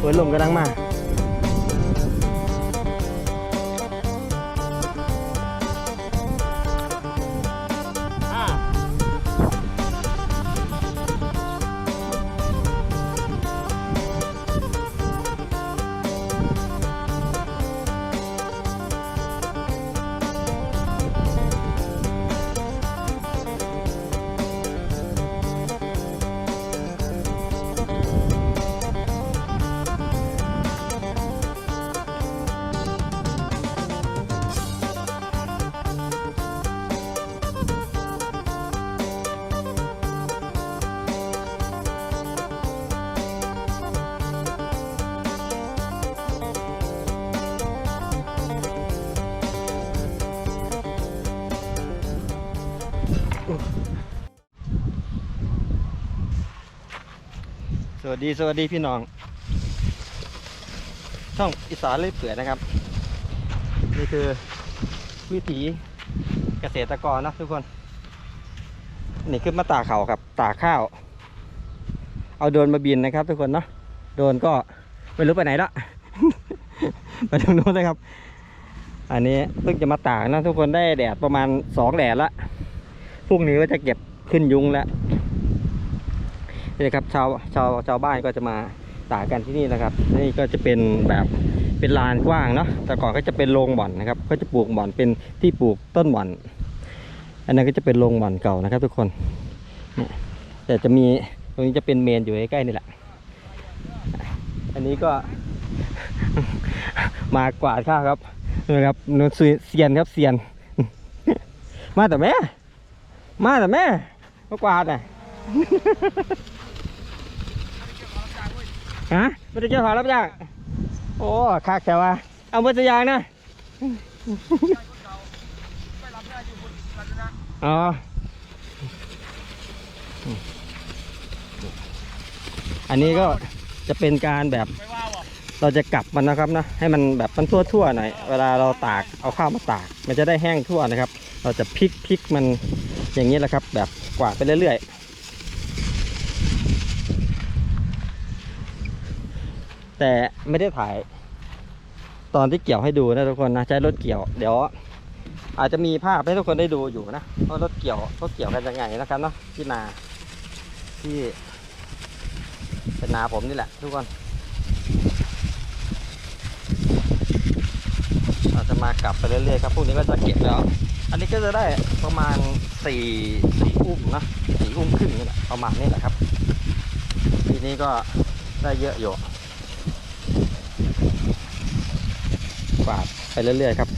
เฮ้ยลมกำลังมา สวัสดีสวัสดีพี่น้อง ช่องอีสานเลยเปื่อยนะครับ นี่คือวิถีเกษตรกรนะทุกคน นี่ขึ้นมาตากเขาครับ ตากข้าว เอาโดนมาบินนะครับ ทุกคนเนาะโดนก็ไม่รู้ไปไหนละ ไปทางโน้นนะครับ อันนี้เพิ่งจะมาตากนะ ทุกคนได้แดดประมาณสองแดดละพรุ่งนี้ก็จะเก็บขึ้นยุงแล้ว นี่ครับชาวชาวชาวบ้านก็จะมาตากกันที่นี่นะครับ นี่ก็จะเป็นแบบเป็นลานกว้างเนาะแต่ก่อนก็จะเป็นโรงบ่อนนะครับ ก็จะปลูกบ่อนเป็นที่ปลูกต้นบ่อน อันนั้นก็จะเป็นโรงบ่อนเก่านะครับ ทุกคนเนี่ยแต่จะมีตรงนี้จะเป็นเมนอยู่ใกล้ๆนี่แหละ อันนี้ก็ มากวาดข้าวครับนะครับนนเซียนครับเซียน มาแต่แม่ มาแต่แม่มากวาดน่ะ ฮะไม่ได้เกี่ยวขอรับจ้างโอ้คักแต่ว่า เอาเบอร์สยางนะอ๋ออันนี้ก็จะเป็นการแบบเราจะกลับมันนะครับนะให้มันแบบมันทั่วๆหน่อยเวลาเราตากเอาข้าวมาตาก มันจะได้แห้งทั่วนะครับ เราจะพลิกพลิกมันอย่างนี้แหละครับ แบบกวาดไปเรื่อยๆ แต่ไม่ได้ถ่าย ตอนที่เกี่ยวให้ดูนะทุกคนนะใช้รถเกี่ยว เดี๋ยว อาจจะมีภาพให้ทุกคนได้ดูอยู่นะว่ารถเกี่ยวเขาเกี่ยวกันยังไงนะครับเนาะที่นาที่เป็นนาผมนี่แหละ ทุกคนเราจะมากลับไปเรื่อยๆครับพรุ่งนี้ก็จะเก็บแล้ว อันนี้ก็จะได้ประมาณสี่สี่อุ้มนะสี่อุ้มครึ่งนี่แหละประมาณนี้แหละครับทีนี้ก็ได้เยอะอยู่ กวาดไปเรื่อยๆครับ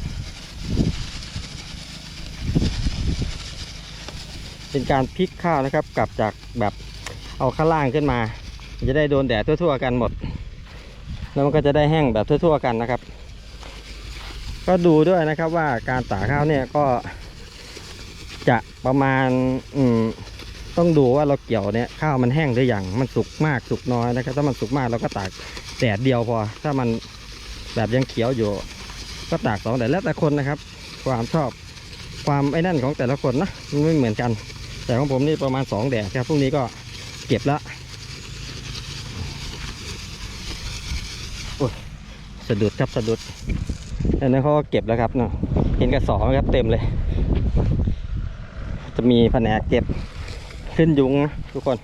เป็นการพลิกข้าวนะครับ กลับจากแบบเอาข้างล่างขึ้นมา จะได้โดนแดดทั่ว ๆ กันหมด แล้วมันก็จะได้แห้งแบบทั่ว ๆ กันนะครับ ก็ดูด้วยนะครับว่าการตากข้าวเนี่ยก็จะประมาณอืมต้องดูว่าเราเกี่ยวเนี่ยข้าวมันแห้งหรือยังมันสุกมากสุกน้อยนะครับ ถ้ามันสุกมากเราก็ตากแดดเดียวพอ ถ้ามันแบบยังเขียวอยู่ ก็ตากสองแดดแล้วแต่คนนะครับ ความชอบความไอ้นั่นของแต่ละคนนะมันไม่เหมือนกัน แต่ของผมนี่ประมาณสองแดดครับพรุ่งนี้ก็เก็บล้วโอ้ยสะดุดครับสะดุดอันนั้นเขาก็เก็บแล้วครับเนาะเห็นกระสอบไหมครับเต็มเลย จะมีแผนกเก็บขึ้นยุงนะทุกคน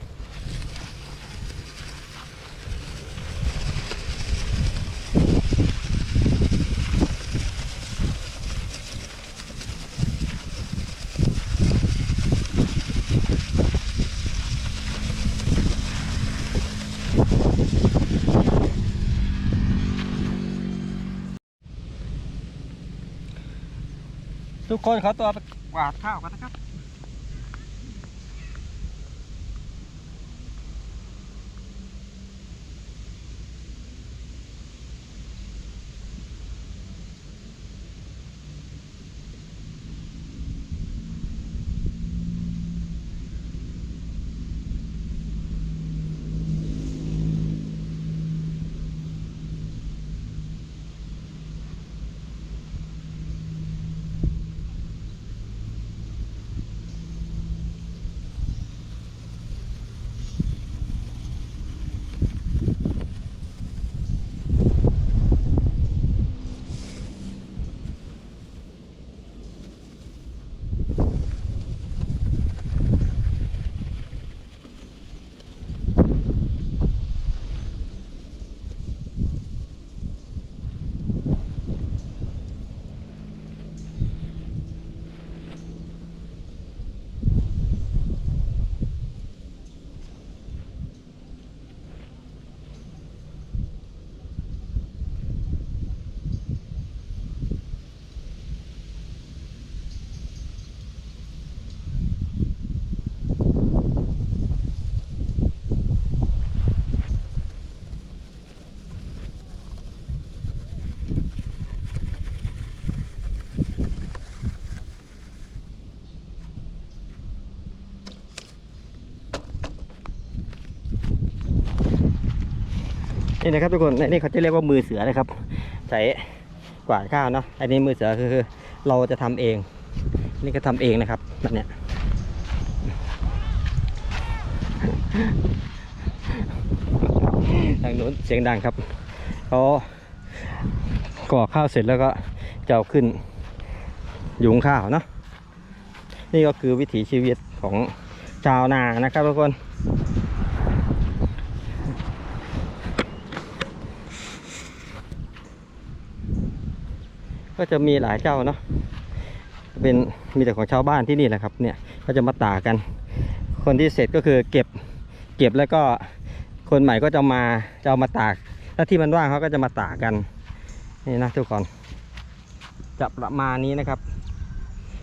ทุกคนขอตัวไปกวาดข้าวกันนะครับ นี่นะครับทุกคนนี่เขาจะเรียกว่ามือเสือนะครับใช้กวาดข้าวเนาะอันนี้มือเสือคือเราจะทำเอง นี่ก็ทำเองนะครับแบบเนี้ยทางนู้นเสียงดังครับเขาก่อข้าวเสร็จแล้วก็จะเอาขึ้นยุงข้าวเนาะนี่ก็คือวิถีชีวิตของชาวนานะครับทุกคน ก็จะมีหลายเจ้าเนาะเป็นมีแต่ของชาวบ้านที่นี่แหละครับเนี่ยก็จะมาตากัน คนที่เสร็จก็คือเก็บเก็บแล้วก็คนใหม่ก็จะมาจะเอามาตากถ้าที่มันว่างเขาก็จะมาตากกันนี่นะทุกคนจะประมาณนี้นะครับ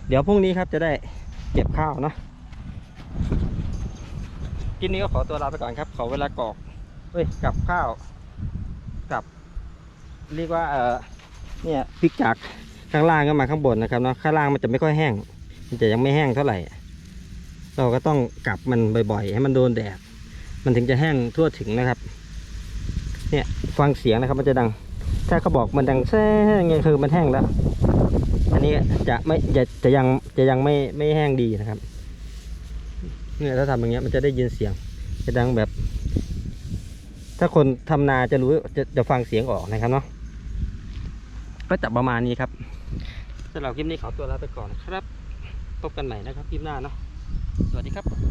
เดี๋ยวพรุ่งนี้ครับจะได้เก็บข้าวเนาะกินนี้ก็ขอตัวลาไปก่อนครับ ขอเวลากอกเฮ้ยกับข้าวกับ เรียกว่าเออ เนี่ยพลิกจากข้างล่างก็มาข้างบนนะครับเนาะข้างล่างมันจะไม่ค่อยแห้ง มันจะยังไม่แห้งเท่าไหร่ เราก็ต้องกลับมันบ่อยๆ ให้มันโดนแดดมันถึงจะแห้งทั่วถึงนะครับ เนี่ยฟังเสียงนะครับมันจะดัง ถ้าเขาบอกมันดังแซ่ไงคือมันแห้งแล้ว อันนี้จะไม่จะจะยังจะยังไม่ไม่แห้งดีนะครับ เนี่ยถ้าทำอย่างเงี้ยมันจะได้ยินเสียง จะดังแบบ ถ้าคนทำนาจะรู้จะจะฟังเสียงออกนะครับเนาะ ก็จะประมาณนี้ครับสำหรับคลิปนี้ขอตัวลาไปก่อนนะครับ พบกันใหม่นะครับคลิปหน้าเนาะสวัสดีครับ